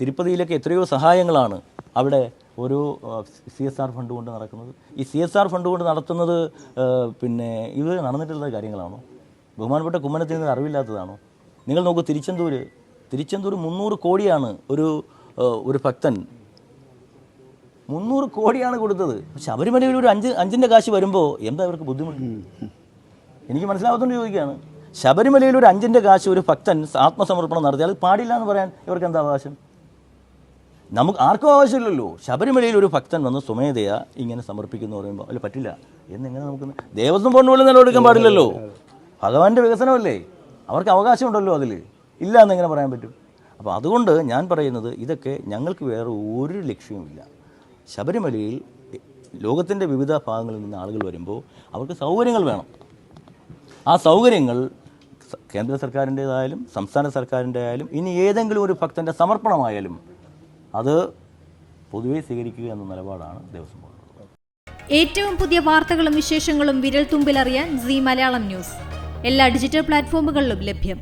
തിരുപ്പതിയിലൊക്കെ എത്രയോ സഹായങ്ങളാണ് അവിടെ ഒരു സി എസ് ആർ ഫണ്ട് കൊണ്ട് നടക്കുന്നത്. ഈ സി എസ് ആർ ഫണ്ട് കൊണ്ട് നടത്തുന്നത് പിന്നെ ഇത് നടന്നിട്ടുള്ള കാര്യങ്ങളാണോ? ബഹുമാനപ്പെട്ട കുമ്മനത്തിന് ഇത് അറിവില്ലാത്തതാണോ? നിങ്ങൾ നോക്കൂ തിരുച്ചെന്തൂർ തിരുച്ചെന്തൂർ മുന്നൂറ് കോടിയാണ് ഒരു ഒരു ഭക്തൻ. മുന്നൂറ് കോടിയാണ് കൊടുത്തത്. ശബരിമലയിൽ ഒരു അഞ്ച് അഞ്ചിന്റെ കാശ് വരുമ്പോൾ എന്താ ഇവർക്ക് ബുദ്ധിമുട്ട്? എനിക്ക് മനസ്സിലാവാത്തോണ്ട് ചോദിക്കുകയാണ് ശബരിമലയിൽ ഒരു അഞ്ചിന്റെ കാശ് ഒരു ഭക്തൻ ആത്മസമർപ്പണം നടത്തിയാൽ പാടില്ല എന്ന് പറയാൻ ഇവർക്ക് എന്താ അവകാശം? നമുക്ക് ആർക്കും ആവശ്യമില്ലല്ലോ. ശബരിമലയിൽ ഒരു ഭക്തൻ വന്ന് സ്വമേധയാ ഇങ്ങനെ സമർപ്പിക്കുന്നു പറയുമ്പോൾ അല്ല പറ്റില്ല. എന്നെങ്ങനെ നമുക്ക് ദേവസ്വം ബോർഡിന് പോലും നിലവെടുക്കാൻ പാടില്ലല്ലോ. ഭഗവാന്റെ വികസനമല്ലേ? അവർക്ക് അവകാശമുണ്ടല്ലോ അതിൽ. ഇല്ല എന്നെങ്ങനെ പറയാൻ പറ്റും? അപ്പോൾ അതുകൊണ്ട് ഞാൻ പറയുന്നത് ഇതൊക്കെ ഞങ്ങൾക്ക് വേറെ ഒരു ലക്ഷ്യവുമില്ല. ശബരിമലയിൽ ലോകത്തിന്റെ വിവിധ ഭാഗങ്ങളിൽ നിന്ന് ആളുകൾ വരുമ്പോൾ അവർക്ക് സൗകര്യങ്ങൾ വേണം. ആ സൗകര്യങ്ങൾ കേന്ദ്ര സർക്കാരിന്റേതായാലും സംസ്ഥാന സർക്കാരിന്റെ ആയാലും ഇനി ഏതെങ്കിലും ഒരു ഭക്തന്റെ സമർപ്പണമായാലും അത് പൊതുവെ സ്വീകരിക്കുക എന്ന നിലപാടാണ് ദേവസ്വം ബോർഡ് ഏറ്റവും പുതിയ വാർത്തകളും വിശേഷങ്ങളും വിരൽ തുമ്പിലറിയാൻ സി മലയാളം ന്യൂസ്. എല്ലാ ഡിജിറ്റൽ പ്ലാറ്റ്ഫോമുകളിലും ലഭ്യം.